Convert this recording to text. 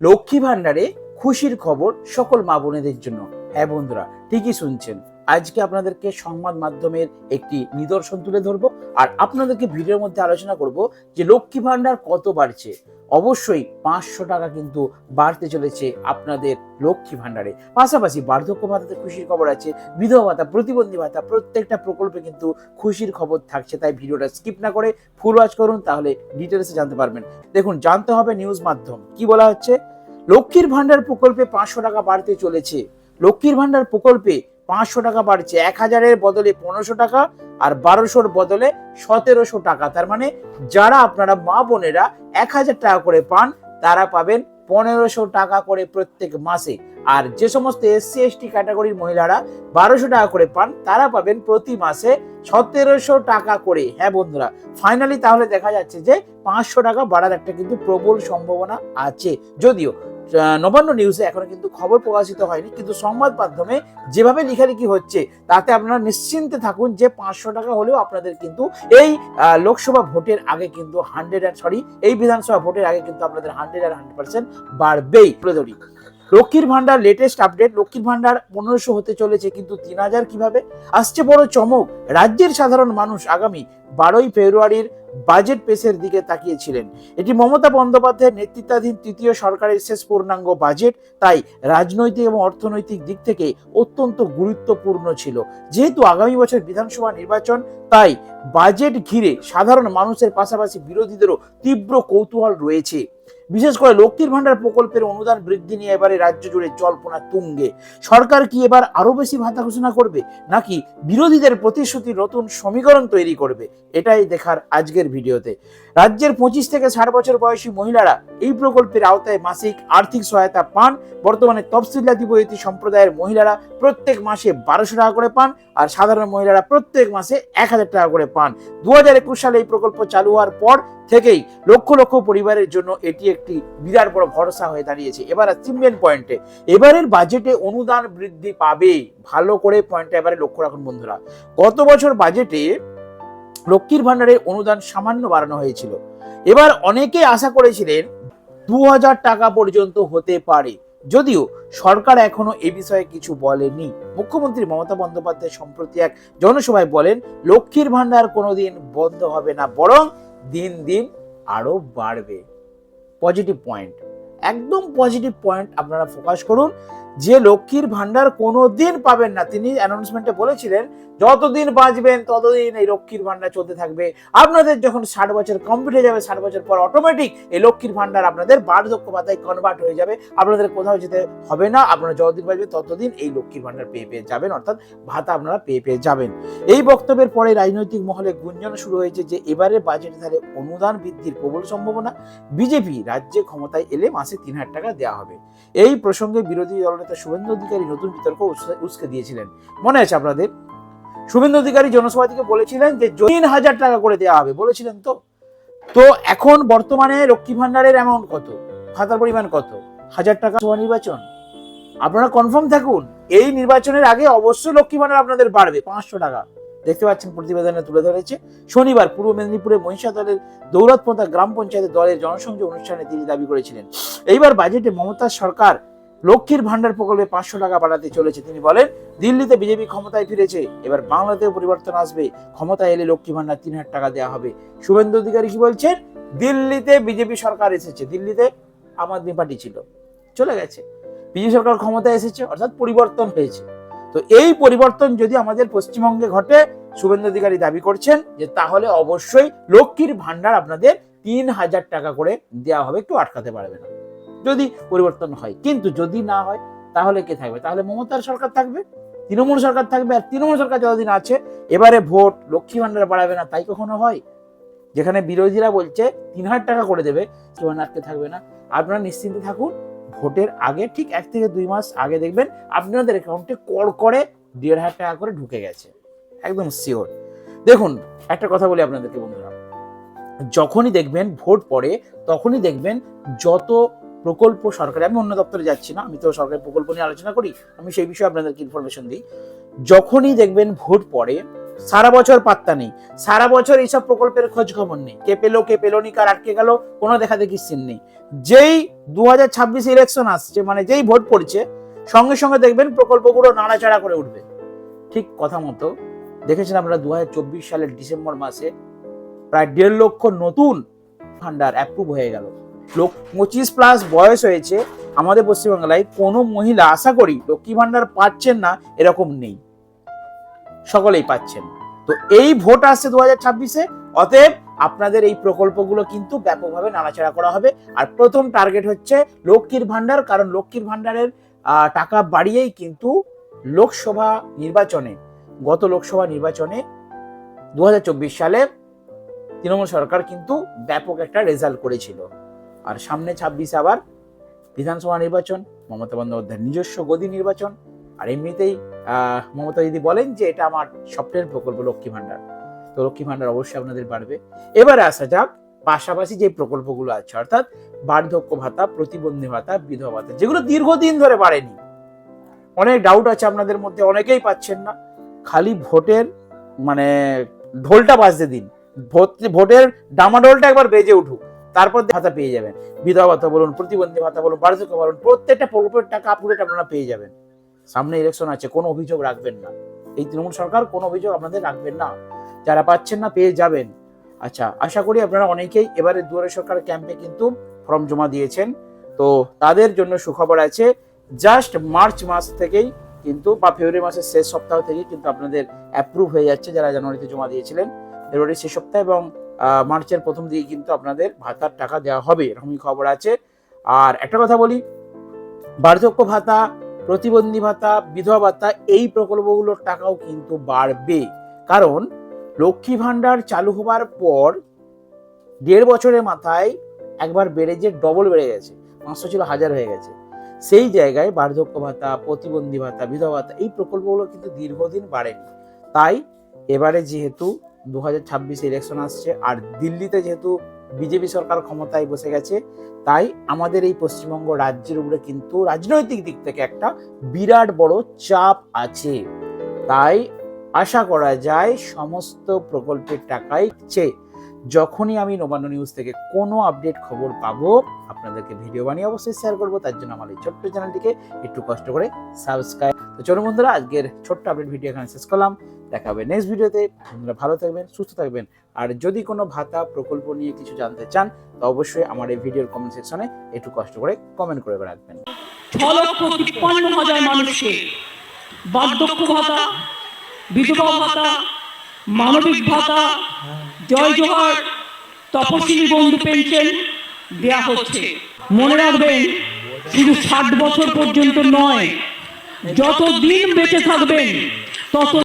লক্ষ্মী ভাণ্ডারে খুশির খবর সকল মা বোনেদের জন্য। হ্যাঁ বন্ধুরা ঠিকই শুনছেন। আজকে আপনাদেরকে সংবাদ মাধ্যমের একটি নিদর্শন তুলে ধরবো আর আপনাদেরকে ভিডিওর মধ্যে আলোচনা করব যে লক্ষ্মী ভাণ্ডার কত বাড়ছে। অবশ্যই পাঁচশো টাকা কিন্তু বাড়তে চলেছে আপনাদের লক্ষ্মী ভাণ্ডারে। পাশাপাশি বার্ধক্য ভাতাতে খুশির খবর আছে, বিধবা ভাতা, প্রতিবন্ধী ভাতা, প্রত্যেকটা প্রকল্পে কিন্তু খুশির খবর থাকছে, তাই ভিডিওটা স্কিপ না করে ফুল ওয়াচ করুন, তাহলে ডিটেলসে জানতে পারবেন। দেখুন, জানতে হবে নিউজ মাধ্যম। কি বলা হচ্ছে? লক্ষ্মীর ভাণ্ডার প্রকল্পে পাঁচশো টাকা বাড়তে চলেছে। লক্ষ্মীর ভাণ্ডার প্রকল্পে পাঁচশো টাকা বাড়ছে, এক হাজারের বদলে পনেরোশো টাকা আর বারোশোর বদলে সতেরোশো টাকা। তার মানে যারা আপনারা মা বোনেরা এক হাজার টাকা করে পান, তারা পাবেন পনেরোশো টাকা করে প্রত্যেক মাসে। আর যে সমস্ত এসসি এসটি ক্যাটাগরির মহিলারা বারোশো টাকা করে পান, তারা পাবেন প্রতি মাসে সতেরোশো টাকা করে। হ্যাঁ বন্ধুরা ফাইনালি তাহলে দেখা যাচ্ছে যে পাঁচশো টাকা বাড়ার একটা কিন্তু প্রবল সম্ভাবনা আছে। যদিও নবান্ন নিউজে এখনও কিন্তু খবর প্রকাশিত হয়নি, কিন্তু সংবাদ মাধ্যমে যেভাবে লেখালেখি হচ্ছে, তাতে আপনারা নিশ্চিন্তে থাকুন যে পাঁচশো টাকা হলেও আপনাদের কিন্তু এই লোকসভা ভোটের আগে কিন্তু হান্ড্রেড অ্যান্ড সরি এই বিধানসভা ভোটের আগে কিন্তু আপনাদের হান্ড্রেড অ্যান্ড হান্ড্রেড পার্সেন্ট বাড়বেই। ধরি, লক্ষ্মীর ভান্ডার লেটেস্ট আপডেট লক্ষ্মীর ভান্ডার পনেরোশো হতে চলেছে, কিন্তু তিন হাজার কীভাবে? আসছে বড় চমক, রাজ্যের সাধারণ মানুষ আগামী বারোই ফেব্রুয়ারির বাজেট পেশের দিকে তাকিয়েছিলেন। এটি মমতা বন্দ্যোপাধ্যায়ের নেতৃত্বাধীন তৃতীয় সরকারের শেষ পূর্ণাঙ্গ বাজেট। তাই রাজনৈতিক এবং অর্থনৈতিক দিক থেকে অত্যন্ত গুরুত্বপূর্ণ ছিল। যেহেতু আগামী বছর বিধানসভা নির্বাচন, তাই বাজেট ঘিরে সাধারণ মানুষের পাশাপাশি বিরোধীদেরও তীব্র কৌতূহল রয়েছে। বিশেষ করে লক্ষ্মীর ভান্ডার প্রকল্পের অনুদান বৃদ্ধি নিয়ে এবারে রাজ্য জুড়ে জল্পনা তুঙ্গে। সরকার কি এবার আরও বেশি ভাতা ঘোষণা করবে? নাকি বিরোধীদের প্রতিশ্রুতি নতুন সমীকরণ তৈরি করবে? এটাই দেখার আজকের ভিডিওতে। রাজ্যের পঁচিশ থেকে ষাট বছর বয়সী মহিলারা এই প্রকল্পের আওতায় মাসিক আর্থিক সহায়তা পান। বর্তমানে তফসিলাতি বইতি সম্প্রদায়ের মহিলারা প্রত্যেক মাসে বারোশো টাকা করে পান আর সাধারণ মহিলারা প্রত্যেক মাসে এক হাজার টাকা করে পান। দু সালে এই প্রকল্প চালু হওয়ার পর থেকেই লক্ষ লক্ষ পরিবারের জন্য এটি একটি বিরাট বড় ভরসা হয়ে দাঁড়িয়েছে। এবার আসছি মেন পয়েন্টে এবারের বাজেটে অনুদান বৃদ্ধি পাবে। ভালো করে পয়েন্টটা এবারে লক্ষ্য রাখুন বন্ধুরা। গত বছর বাজেটে লক্ষ্মীর ভান্ডারের অনুদান সামান্য বাড়ানো হয়েছিল। এবার অনেকে আশা করেছিলেন দু হাজার টাকা পর্যন্ত হতে পারে। যদিও সরকার এখনও এ বিষয়ে কিছু বলেনি। মুখ্যমন্ত্রী মমতা বন্দ্যোপাধ্যায় সম্প্রতি এক জনসভায় বলেন, লক্ষ্মীর ভান্ডার কোনোদিন বন্ধ হবে না, বরং দিন দিন আরও বাড়বে। পজিটিভ পয়েন্ট একদম পজিটিভ পয়েন্ট আপনারা ফোকাস করুন। যে লক্ষ্মীর ভান্ডার কোনো দিন পাবেন না, তিনি অ্যানাউন্সমেন্টে বলেছিলেন যতদিন বাঁচবেন ততদিন এই লক্ষ্মীর ভান্ডার চলতে থাকবে। আপনাদের যখন ষাট বছর কমপ্লিট হয়ে যাবে, ষাট বছর পর অটোমেটিক এই লক্ষ্মীর ভান্ডার আপনাদের বার্ধক্য ভাতায় কনভার্ট হয়ে যাবে। আপনাদের কোথাও যেতে হবে না, আপনারা যতদিন বাঁচবেন ততদিন এই লক্ষ্মীর ভান্ডার পেয়ে পেয়ে যাবেন, অর্থাৎ ভাতা আপনারা পেয়ে পেয়ে যাবেন। এই বক্তব্যের পরে রাজনৈতিক মহলে গুঞ্জন শুরু হয়েছে যে এবারে বাজেটে তাহলে অনুদান বৃদ্ধির প্রবল সম্ভাবনা, বিজেপি রাজ্যে ক্ষমতায় এলে মাসে তিন হাজার টাকা দেওয়া হবে। এই প্রসঙ্গে বিরোধী দলনেতা শুভেন্দু অধিকারী নতুন বিতর্ক উস্কে দিয়েছিলেন। মনে আছে আপনাদের? শুভেন্দু অধিকারী জনসভা থেকে বলেছিলেন যে তিন হাজার টাকা করে দেওয়া হবে। বলেছিলেন তো? তো এখন বর্তমানে লক্ষ্মী ভান্ডারের অ্যামাউন্ট কত? ভাতার পরিমাণ কত? হাজার টাকা নির্বাচন। আপনারা কনফার্ম থাকুন, এই নির্বাচনের আগে অবশ্যই লক্ষ্মী ভান্ডার আপনাদের বাড়বে, পাঁচশো টাকা। দেখতে পাচ্ছেন, প্রতিবেদনে তুলে ধরেছে। শনিবার পূর্ব মেদিনীপুরে মহিষা দলের দৌলতপন্থা গ্রাম পঞ্চায়েতের দলের জনসংযোগ অনুষ্ঠানে তিনি দাবি করেছিলেন। এইবার বাজেটে মমতা সরকার লক্ষ্মীর ভান্ডার প্রকল্পে পাঁচশো টাকা বাড়াতে চলেছে। তিনি বলেন, দিল্লিতে বিজেপি ক্ষমতায় ফিরেছে, এবার বাংলাতেও পরিবর্তন আসবে। ক্ষমতায় এলে লক্ষ্মী ভান্ডার তিন হাজার টাকা দেওয়া হবে। শুভেন্দু অধিকারী কি বলছেন? দিল্লিতে বিজেপি সরকার এসেছে। দিল্লিতে আম আদমি পার্টি ছিল। চলে গেছে। বিজেপি সরকার ক্ষমতায় এসেছে, অর্থাৎ পরিবর্তন হয়েছে। তো এই পরিবর্তন যদি আমাদের পশ্চিমবঙ্গে ঘটে, শুভেন্দু অধিকারী দাবি করছেন যে তাহলে অবশ্যই লক্ষ্মীর ভান্ডার আপনাদের তিন হাজার টাকা করে দেওয়া হবে। একটু আটকাতে পারবে না। যদি পরিবর্তন হয়। কিন্তু যদি না হয়, তাহলে কে থাকবে? তাহলে মমতার সরকার থাকবে, তৃণমূল সরকার থাকবে, আর তৃণমূল সরকার যতদিন আছে, এবারে ভোট লক্ষ্মী ভান্ডার বাড়াবে না, তাই কখনো হয়? যেখানে বিরোধীরা বলছে, তিন হাজার টাকা করে দেবে কেউ থাকবে না। আপনারা নিশ্চিন্তে থাকুন, ভোটের আগে ঠিক এক থেকে দুই মাস আগে দেখবেন, আপনাদের অ্যাকাউন্টে কর করে দেড় হাজার টাকা করে ঢুকে গেছে। একদম শিওর দেখুন, একটা কথা বলি আপনাদেরকে বন্ধুরা। যখনই দেখবেন ভোট পড়ে, তখনই দেখবেন যত প্রকল্প সরকারি, আমি অন্য দপ্তরে যাচ্ছি না, আমি তো সরকারি প্রকল্প নিয়ে আলোচনা করি, আমি সেই বিষয়ে আপনাদেরকে ইনফরমেশন দিই। যখনই দেখবেন ভোট পড়ে, সারা বছর পাত্তা নেই, সারা বছর এইসব প্রকল্পের খোঁজ খবর নেই, কে পেল কে পেল নি, কার আটকে গেল, কোনো দেখা দেখি সিন নেই। যেই দু হাজার ছাব্বিশ ইলেকশন আসছে মানে যেই ভোট পড়ছে, সঙ্গে সঙ্গে দেখবেন প্রকল্পগুলো নাড়াচাড়া করে উঠবে। ঠিক কথা মতো, দেখেছেন আমরা দু হাজার চব্বিশ সালের ডিসেম্বর মাসে প্রায় দেড় লক্ষ নতুন ভান্ডার অ্যাপ্রুভ হয়ে গেল। লোক পঁচিশ প্লাস বয়স হয়েছে আমাদের পশ্চিমবাংলায় কোনো মহিলা আশা করি লক্ষ্মী ভান্ডার পাচ্ছেন না এরকম নেই। সকলেই পাচ্ছেন। তো এই ভোট আসছে দু হাজার ছাব্বিশে অতএব আপনাদের এই প্রকল্পগুলো কিন্তু ব্যাপকভাবে নাড়াচাড়া করা হবে। আর প্রথম টার্গেট হচ্ছে লক্ষ্মীর ভান্ডার কারণ লক্ষ্মীর ভান্ডারের আহ, টাকা বাড়িয়েই কিন্তু লোকসভা নির্বাচনে গত লোকসভা নির্বাচনে দু হাজার চব্বিশ সালে তৃণমূল সরকার কিন্তু ব্যাপক একটা রেজাল্ট করেছিল। আর সামনে ছাব্বিশে আবার বিধানসভা নির্বাচন, মমতা বন্দ্যোপাধ্যায়ের নিজস্ব গদি নির্বাচন, আর এমনিতেই মমতা দিদি বলেন যে এটা আমার স্বপ্নের প্রকল্প লক্ষ্মী ভান্ডার তো লক্ষ্মী ভান্ডার অবশ্যই আপনাদের বাড়বে। এবারে আসা যাক, পাশাপাশি যে প্রকল্পগুলো আছে, অর্থাৎ বার্ধক্য ভাতা, প্রতিবন্ধী ভাতা, বিধবা ভাতা, যেগুলো দীর্ঘদিন ধরে বাড়েনি। অনেক ডাউট আছে আপনাদের মধ্যে, অনেকেই পাচ্ছেন না। খালি ভোটের মানে ঢোলটা বাজতে দিন। ভোট- ভোটের ডামাডোলটা একবার বেজে উঠুক। তারপর ভাতা পেয়ে যাবেন। বিধবা ভাতা বলুন, প্রতিবন্ধী ভাতা বলুন, বার্ধক্য বলুন, প্রত্যেকটা প্রকল্পের টাকা আপুরেট আপনারা পেয়ে যাবেন। সামনে ইলেকশন আছে, কোনো অভিযোগ রাখবেন না। এই তৃণমূল সরকার কোনো অভিযোগ আপনাদের রাখবেন না। যারা পাচ্ছেন না, পেয়ে যাবেন। আচ্ছা আশা করি আপনারা অনেকেই এবারে দুয়ারে সরকার ক্যাম্পে কিন্তু ফর্ম জমা দিয়েছেন। তো তাদের জন্য সুখবর আছে জাস্ট মার্চ মাস থেকেই কিন্তু বা ফেব্রুয়ারি মাসের শেষ সপ্তাহ থেকেই কিন্তু আপনাদের অ্যাপ্রুভ হয়ে যাচ্ছে, যারা জানুয়ারিতে জমা দিয়েছিলেন। ফেব্রুয়ারির শেষ সপ্তাহ এবং মার্চের প্রথম দিকে কিন্তু আপনাদের ভাতার টাকা দেওয়া হবে, এরকমই খবর আছে। আর একটা কথা বলি, বার্ধক্য ভাতা, প্রতিবন্ধী ভাতা, বিধবা ভাতা, এই প্রকল্পগুলোর টাকাও কিন্তু বাড়বে। কারণ লক্ষ্মী ভাণ্ডার চালু হবার পর দেড় বছরের মাথায় একবার বেড়ে যে ডবল বেড়ে গেছে, পাঁচশো ছিল হাজার হয়ে গেছে। সেই জায়গায় বার্ধক্য ভাতা, প্রতিবন্ধী ভাতা, বিধবা ভাতা, এই প্রকল্পগুলো কিন্তু দীর্ঘদিন বাড়েনি। তাই এবারে যেহেতু দু হাজার ইলেকশন আসছে। আর দিল্লিতে যেহেতু বিজেপি সরকার ক্ষমতায় বসে গেছে, তাই আমাদের এই পশ্চিমবঙ্গ রাজ্যের উপরে কিন্তু রাজনৈতিক দিক থেকে একটা বিরাট বড় চাপ আছে। তাই আশা করা যায় সমস্ত প্রকল্পের টাকাই চেয়ে যখনই আমি নবান্ন নিউজ থেকে কোনো আপডেট খবর পাবো, আপনাদেরকে ভিডিও বানিয়ে অবশ্যই শেয়ার করব, তার জন্য আমার এই ছোট্ট চ্যানেলটিকে একটু কষ্ট করে সাবস্ক্রাইব তো চলুন বন্ধুরা, আজকের ছোট্ট আপডেট ভিডিও এখানে শেষ করলাম। দেখা হবে নেক্সট ভিডিওতে বন্ধুরা, ভালো থাকবেন, সুস্থ থাকবেন। আর যদি কোনো ভাতা, প্রকল্প নিয়ে কিছু জানতে চান, তো অবশ্যই আমার এই ভিডিওর কমেন্ট সেকশনে একটু কষ্ট করে কমেন্ট করে রাখবেন। বার্ধক্য ভাতা, বিধবা ভাতা মানবিক ভাতা, জয় জোহার তপশিলি বন্ধু পেনশন দেয়া হচ্ছে। মনে রাখবেন, শুধু ষাট বছর পর্যন্ত নয় যত দিন বেঁচে থাকবেন, তত